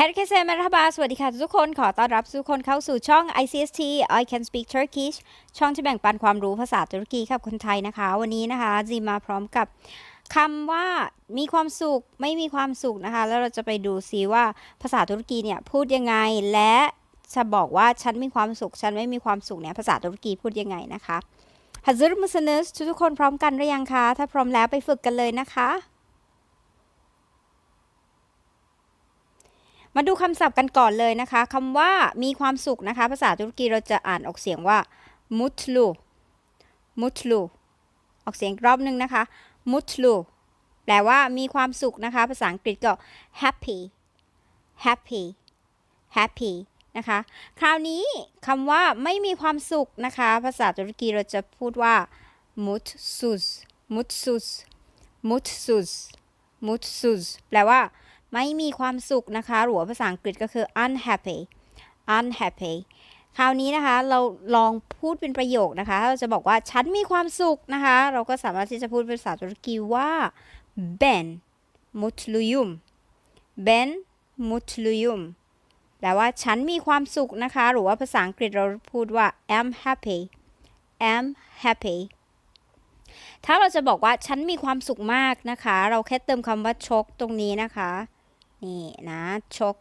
Herkese merhaba สวัสดีค่ะทุกคนขอต้อนรับทุกคนเข้าสู่ช่อง ICST I Can Speak Turkish ช่องที่แบ่งปันความรู้ภาษาตุรกีกับคนไทยนะคะ วันนี้นะคะจีมาพร้อมกับคำว่ามีความสุขไม่มีความสุขนะคะ แล้วเราจะไปดูซิว่าภาษาตุรกีเนี่ยพูดยังไง และจะบอกว่าฉันมีความสุข ฉันไม่มีความสุขเนี่ยภาษาตุรกีพูดยังไงนะคะ Hazır mısınız ทุกคนพร้อมกันหรือยังคะถ้าพร้อมแล้วไปฝึกกันเลยนะคะ มาดูคำศัพท์กันก่อนเลยนะคะคำว่ามีความสุขนะคะ ภาษาตุรกีเราจะอ่านออกเสียงว่า mutlu mutlu ออกเสียงรอบหนึงนะคะ mutlu แปลว่ามีความสุขนะคะ ภาษาอังกฤษก็ happy happy happy นะคะ คราวนี้คำว่าไม่มีความสุขนะคะ ภาษาตุรกีเราจะพูดว่า mutsuz mutsuz mutsuz mutsuz แปลว่า ไม่มีความสุขนะคะ หรือว่าภาษาอังกฤษก็คือ unhappy unhappy คราวนี้นะคะเราลองพูดเป็นประโยคนะคะ เราจะบอกว่าฉันมีความสุขนะคะ เราก็สามารถที่จะพูดเป็นภาษาตุรกีว่า ben mutluyum ben mutluyum แปลว่าฉันมีความสุขนะคะ หรือว่าภาษาอังกฤษเราพูดว่า am happy am happy ถ้าเราจะบอกว่าฉันมีความสุขมากนะคะ เราแค่เติมคำว่าชกตรงนี้นะคะ นี่นะชก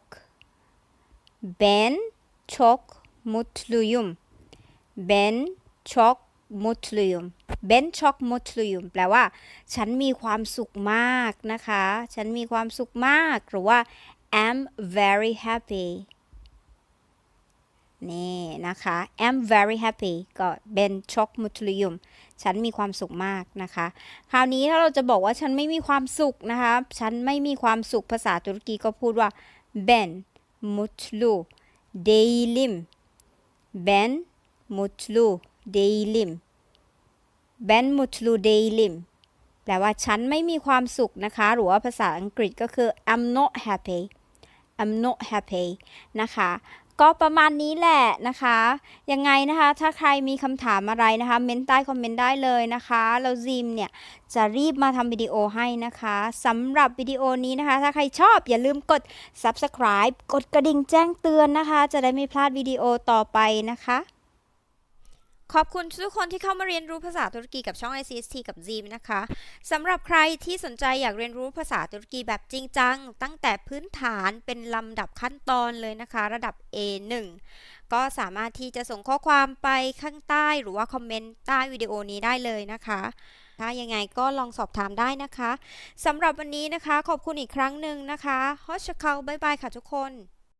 ben çok mutluyum ben çok mutluyum ben çok mutluyum แปลว่า ฉันมีความสุขมากนะคะ ฉันมีความสุขมาก หรือว่า am very happy นี่นะคะ am very happy ก็ ben çok mutluyum ฉันมีความสุขมากนะคะ คราวนี้ถ้าเราจะบอกว่าฉันไม่มีความสุขนะคะ ฉันไม่มีความสุขภาษาตุรกีก็พูดว่า ben mutlu değilim ben mutlu değilim ben mutlu değilim แปลว่าฉันไม่มีความสุขนะคะ หรือว่าภาษาอังกฤษก็คือ I'm not happy I'm not happy นะคะ ก็ประมาณนี้แหละนะคะ ยังไงนะคะ ถ้าใครมีคำถามอะไรนะคะ เมนใต้คอมเมนต์ได้เลยนะคะแล้วซิมเนี่ย จะรีบมาทำวิดีโอให้นะคะสำหรับวิดีโอนี้นะคะ ถ้าใครชอบอย่าลืมกด subscribe กดกระดิ่งแจ้งเตือนนะคะ จะได้ไม่พลาดวิดีโอต่อไปนะคะ ขอบคุณทุกคนที่เข้ามาเรียนรู้ภาษาตุรกีกับช่อง ICST กับ Zim นะคะสำหรับใครที่สนใจอยากเรียนรู้ภาษาตุรกีแบบจริงจัง ตั้งแต่พื้นฐานเป็นลำดับขั้นตอนเลยนะคะ ระดับ A1 ก็สามารถที่จะส่งข้อความไปข้างใต้ หรือว่าคอมเมนต์ใต้วิดีโอนี้ได้เลยนะคะถ้ายังไงก็ลองสอบถามได้นะคะสำหรับวันนี้นะคะ ขอบคุณอีกครั้งหนึ่งนะคะฮอชเคาบายบายค่ะทุกคน